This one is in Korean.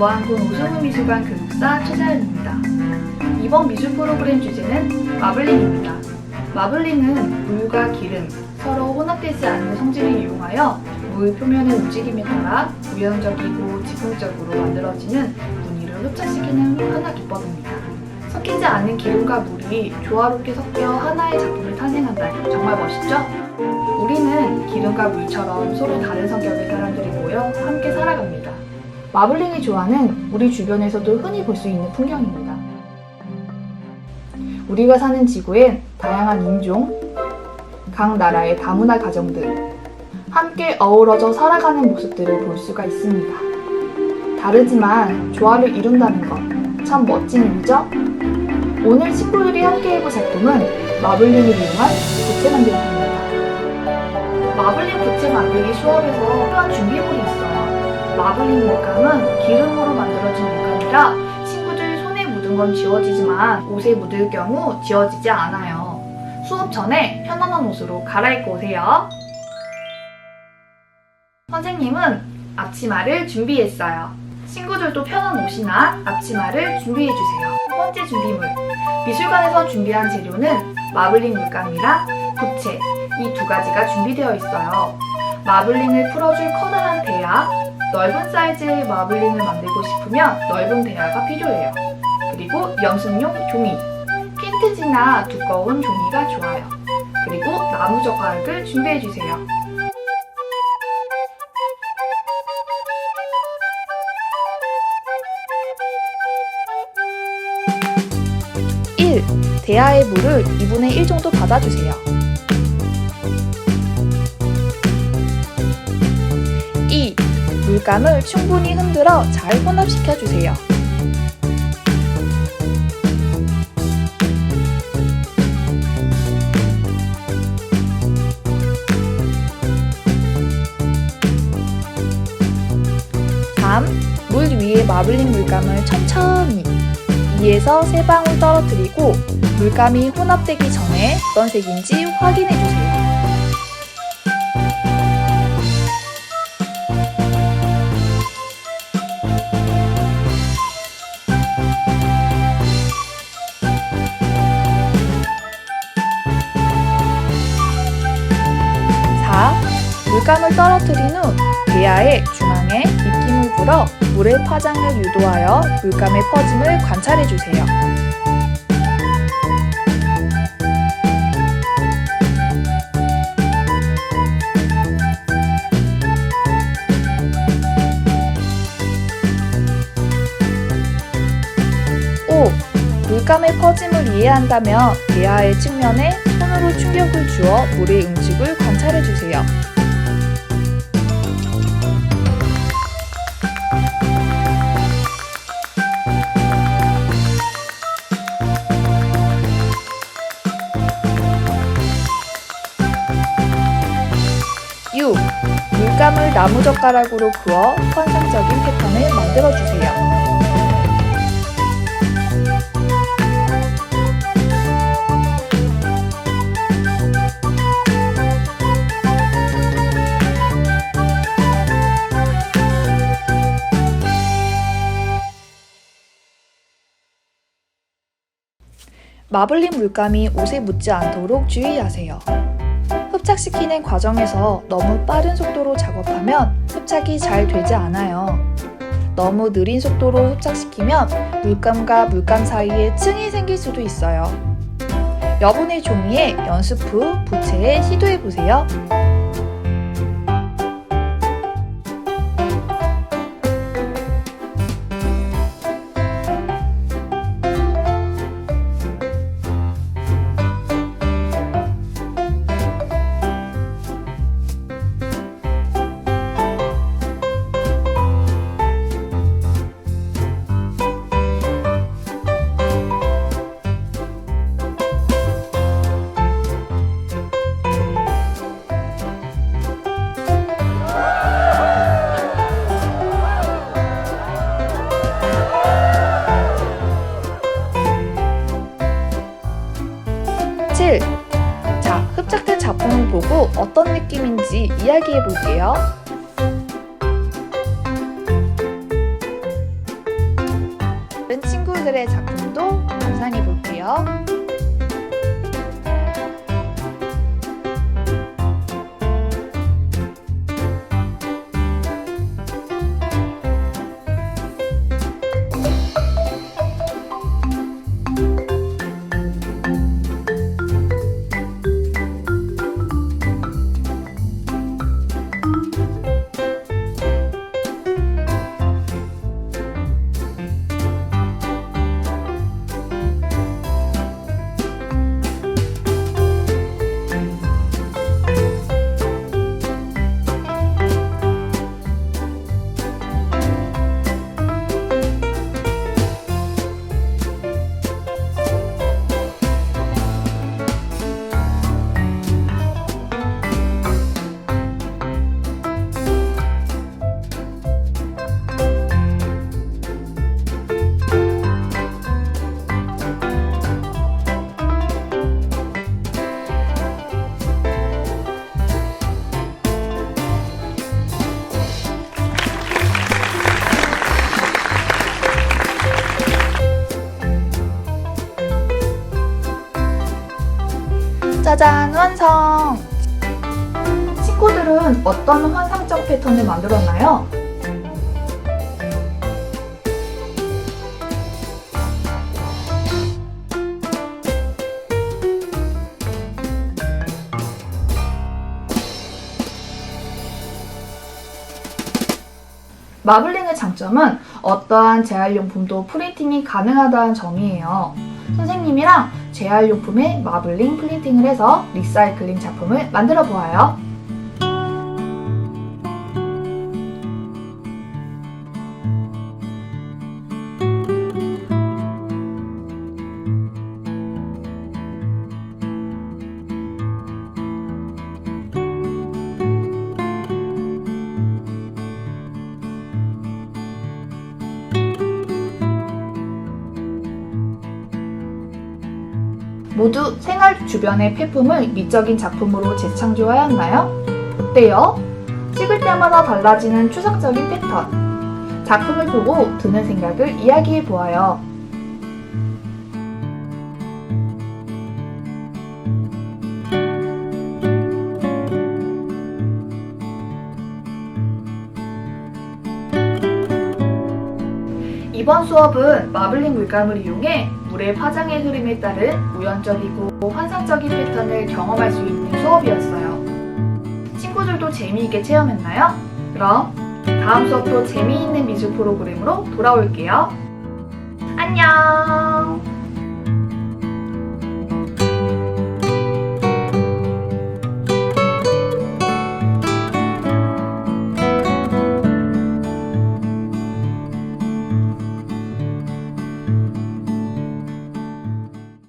무안군 오승우 미술관 교육사 최자연입니다. 이번 미술 프로그램 주제는 마블링입니다. 마블링은 물과 기름, 서로 혼합되지 않는 성질을 이용하여 물 표면의 움직임에 따라 우연적이고 즉흥적으로 만들어지는 무늬를 흡착시키는 하나 기법입니다. 섞이지 않은 기름과 물이 조화롭게 섞여 하나의 작품을 탄생한다. 정말 멋있죠? 우리는 기름과 물처럼 서로 다른 성격의 사람들이 모여 함께 살아갑니다. 마블링이 좋아하는 우리 주변에서도 흔히 볼 수 있는 풍경입니다. 우리가 사는 지구엔 다양한 인종, 각 나라의 다문화 가정들, 함께 어우러져 살아가는 모습들을 볼 수가 있습니다. 다르지만 조화를 이룬다는 것 참 멋진 일이죠? 오늘 친구들이 함께 해볼 작품은 마블링을 이용한 부채 만들기입니다. 마블링 부채 만들기 수업에서 필요한 준비물이 있어요. 마블링 물감은 기름으로 만들어진 물감이라 친구들 손에 묻은 건 지워지지만 옷에 묻을 경우 지워지지 않아요. 수업 전에 편안한 옷으로 갈아입고 오세요. 선생님은 앞치마를 준비했어요. 친구들도 편한 옷이나 앞치마를 준비해주세요. 첫 번째 준비물. 미술관에서 준비한 재료는 마블링 물감이랑 부채, 이 두 가지가 준비되어 있어요. 마블링을 풀어줄 커다란 대야, 넓은 사이즈의 마블링을 만들고 싶으면 넓은 대야가 필요해요. 그리고 염색용 종이, 핀트지나 두꺼운 종이가 좋아요. 그리고 나무 젓가락을 준비해 주세요. 1. 대야의 물을 2분의 1 정도 받아주세요. 물감을 충분히 흔들어 잘 혼합시켜 주세요. 3. 물 위에 마블링 물감을 천천히 2에서 3방울 떨어뜨리고 물감이 혼합되기 전에 어떤 색인지 확인해 주세요. 물감을 떨어뜨린 후 대야의 중앙에 입김을 불어 물의 파장을 유도하여 물감의 퍼짐을 관찰해 주세요. 오, 물감의 퍼짐을 이해한다면 대야의 측면에 손으로 충격을 주어 물의 움직임을 관찰해 주세요. 물감을 나무젓가락으로 그어 환상적인 패턴을 만들어주세요. 마블링 물감이 옷에 묻지 않도록 주의하세요. 흡착시키는 과정에서 너무 빠른 속도로 작업하면 흡착이 잘 되지 않아요. 너무 느린 속도로 흡착시키면 물감과 물감 사이에 층이 생길 수도 있어요. 여분의 종이에 연습 후 부채에 시도해 보세요. 자, 흡착된 작품을 보고 어떤 느낌인지 이야기해 볼게요. 다른 친구들의 작품도 감상해 볼게요. 짜잔, 완성! 친구들은 어떤 환상적 패턴을 만들었나요? 마블링의 장점은 어떠한 재활용품도 프린팅이 가능하다는 점이에요. 선생님이랑 재활용품에 마블링 프린팅을 해서 리사이클링 작품을 만들어 보아요. 모두 생활 주변의 폐품을 미적인 작품으로 재창조하였나요? 어때요? 찍을 때마다 달라지는 추상적인 패턴. 작품을 보고 드는 생각을 이야기해 보아요. 이번 수업은 마블링 물감을 이용해 물의 파장의 흐름에 따른 우연적이고 환상적인 패턴을 경험할 수 있는 수업이었어요. 친구들도 재미있게 체험했나요? 그럼 다음 수업도 재미있는 미술 프로그램으로 돌아올게요. 안녕!